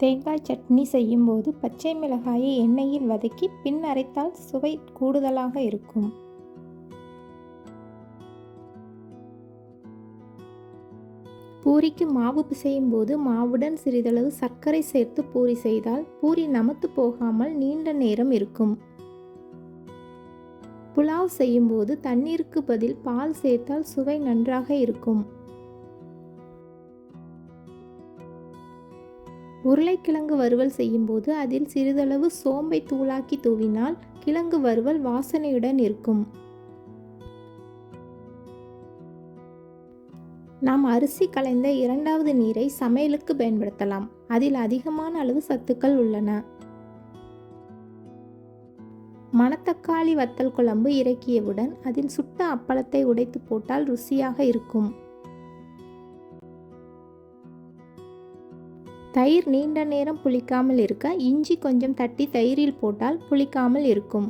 தேங்காய் சட்னி செய்யும்போது பச்சை மிளகாயை எண்ணெயில் வதக்கி பின் அரைத்தால் சுவை கூடுதலாக இருக்கும். பூரிக்கு மாவு பிசையும் போது மாவுடன் சிறிதளவு சர்க்கரை சேர்த்து பூரி செய்தால் பூரி நமத்து போகாமல் நீண்ட நேரம் இருக்கும். புலாவ் செய்யும்போது தண்ணீருக்கு பதில் பால் சேர்த்தால் சுவை நன்றாக இருக்கும். உருளைக்கிழங்கு வறுவல் செய்யும்போது அதில் சிறிதளவு சோம்பை தூளாக்கி தூவினால் கிழங்கு வறுவல் வாசனையுடன் இருக்கும். நாம் அரிசி கலைந்த இரண்டாவது நீரை சமையலுக்கு பயன்படுத்தலாம். அதில் அதிகமான அளவு சத்துக்கள் உள்ளன. மணத்தக்காளி வத்தல் குழம்பு இறக்கியவுடன் அதில் சுட்ட அப்பளத்தை உடைத்து போட்டால் ருசியாக இருக்கும். தயிர் நீண்ட நேரம் புளிக்காமல் இருக்க இஞ்சி கொஞ்சம் தட்டி தயிரில் போட்டால் புளிக்காமல் இருக்கும்.